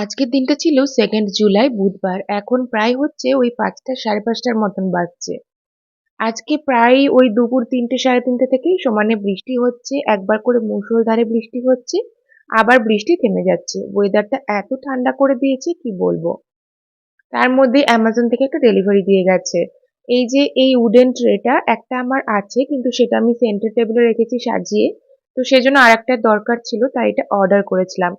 আজকের দিনটা ছিল সেকেন্ড জুলাই বুধবার। এখন প্রায় হচ্ছে ওই পাঁচটা, সাড়ে পাঁচটার মতন বাজছে। আজকে প্রায় ওই দুপুর তিনটে, সাড়ে তিনটে থেকেই সমানে বৃষ্টি হচ্ছে। একবার করে মুষলধারে বৃষ্টি হচ্ছে, আবার বৃষ্টি থেমে যাচ্ছে। ওয়েদারটা এত ঠান্ডা করে দিয়েছে, কি বলব? তার মধ্যে অ্যামাজন থেকে একটা ডেলিভারি দিয়ে গেছে। এই যে এই উডেন ট্রেটা একটা আমার আছে, কিন্তু সেটা আমি সেন্টার টেবিলে রেখেছি সাজিয়ে। তো সেজন্য আর একটা দরকার ছিল, তাই এটা অর্ডার করেছিলাম।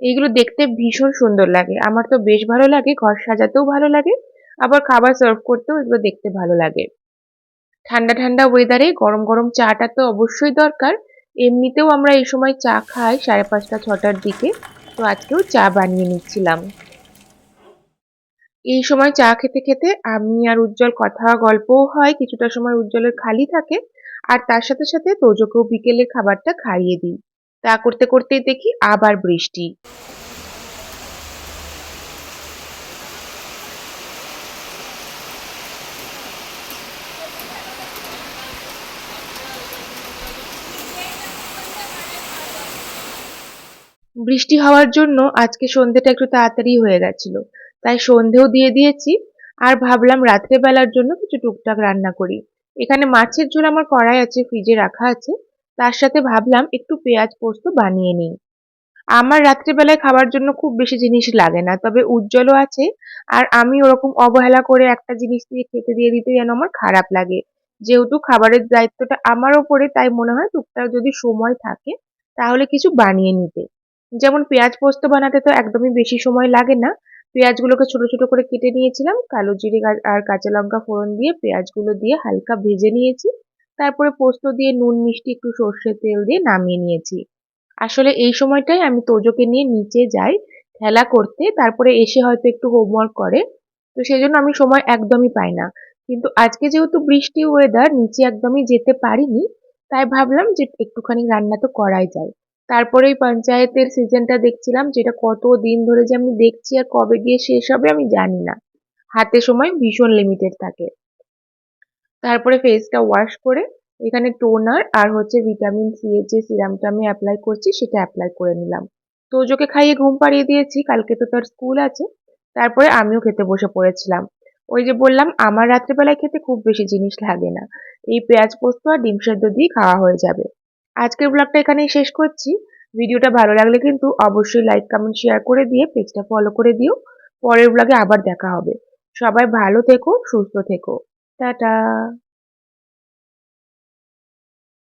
এইগুলো দেখতে ভীষণ সুন্দর লাগে। আমার তো বেশ ভালো লাগে, ঘর সাজাতেও ভালো লাগে, আবার খাবার সার্ভ করতেও এগুলো দেখতে ভালো লাগে। ঠান্ডা ঠান্ডা ওয়েদারে গরম গরম চাটা তো অবশ্যই দরকার। এমনিতেও আমরা এই সময় চা খাই সাড়ে পাঁচটা, ছটার দিকে। তো আজকেও চা বানিয়ে নিচ্ছিলাম। এই সময় চা খেতে খেতে আমি আর উজ্জ্বল কথা গল্পও হয়, কিছুটা সময় উজ্জ্বলের খালি থাকে, আর তার সাথে সাথে তোজোকেও বিকেলের খাবারটা খাইয়ে দিই। তা করতে করতেই দেখি আবার বৃষ্টি। বৃষ্টি হওয়ার জন্য আজকে সন্ধেটা একটু তাড়াতাড়ি হয়ে গেছিল। তাই সন্ধেও দিয়ে দিয়েছি আর ভাবলাম রাত্রেবেলার জন্য কিছু টুকটাক রান্না করি। এখানে মাছের ঝোল আমার কড়াই আছে, ফ্রিজে রাখা আছে। তার সাথে ভাবলাম একটু পেঁয়াজ পোস্ত বানিয়ে নিই। আমার রাত্রেবেলায় খাবার জন্য খুব বেশি জিনিস লাগে না, তবে উজ্জ্বলও আছে আর আমি ওরকম অবহেলা করে একটা জিনিস দিয়ে খেতে দিয়ে দিতে যেন আমার খারাপ লাগে। যেহেতু খাবারের দায়িত্বটা আমার ওপরে, তাই মনে হয় টুকটাক যদি সময় থাকে তাহলে কিছু বানিয়ে নিতে। যেমন পেঁয়াজ পোস্ত বানাতে তো একদমই বেশি সময় লাগে না। পেঁয়াজগুলোকে ছোট ছোট করে কেটে নিয়েছিলাম, কালো জিরে আর কাঁচা লঙ্কা ফোড়ন দিয়ে পেঁয়াজগুলো দিয়ে হালকা ভেজে নিয়েছি। তারপরে পোস্ত দিয়ে নুন, মিষ্টি, একটু সর্ষের তেল দিয়ে নামিয়ে নিয়েছি। আসলে এই সময়টাই আমি তোজোকে নিয়ে নিচে যাই, খেলা করতে, তারপরে এসে হয়তো একটু হোমওয়ার্ক করে, তো সেই জন্য আমি সময় একদমই পাই না। কিন্তু আজকে যেহেতু বৃষ্টি ওয়েদার নিচে একদমই যেতে পারিনি, তাই ভাবলাম যে একটুখানি রান্না তো করাই যায়। তারপরে ওই পঞ্চায়েতের সিজনটা দেখছিলাম, যেটা কত দিন ধরে যে আমি দেখছি আর কবে গিয়ে শেষ হবে আমি জানি না। হাতে সময় ভীষণ লিমিটেড থাকে। তারপরে ফেসটা ওয়াশ করে এখানে টোনার আর হচ্ছে ভিটামিন সি এর যে সিরামটা আমি অ্যাপ্লাই করছি সেটা অ্যাপ্লাই করে নিলাম। তো তোজোকে খাইয়ে ঘুম পাড়িয়ে দিয়েছি, কালকে তো তার স্কুল আছে, তারপরে আমিও খেতে বসে পড়েছিলাম। ওই যে বললাম, আমার রাত্রেবেলায় খেতে খুব বেশি জিনিস লাগে না। এই পেঁয়াজ পোস্ত আর ডিম সেদ্ধ দিয়ে খাওয়া হয়ে যাবে। আজকের ব্লগটা এখানেই শেষ করছি। ভিডিওটা ভালো লাগলে কিন্তু অবশ্যই লাইক কমেন্ট শেয়ার করে দিয়ে পেজটা ফলো করে দিও। পরের ব্লগে আবার দেখা হবে। সবাই ভালো থেকো, সুস্থ থেকো। টাটা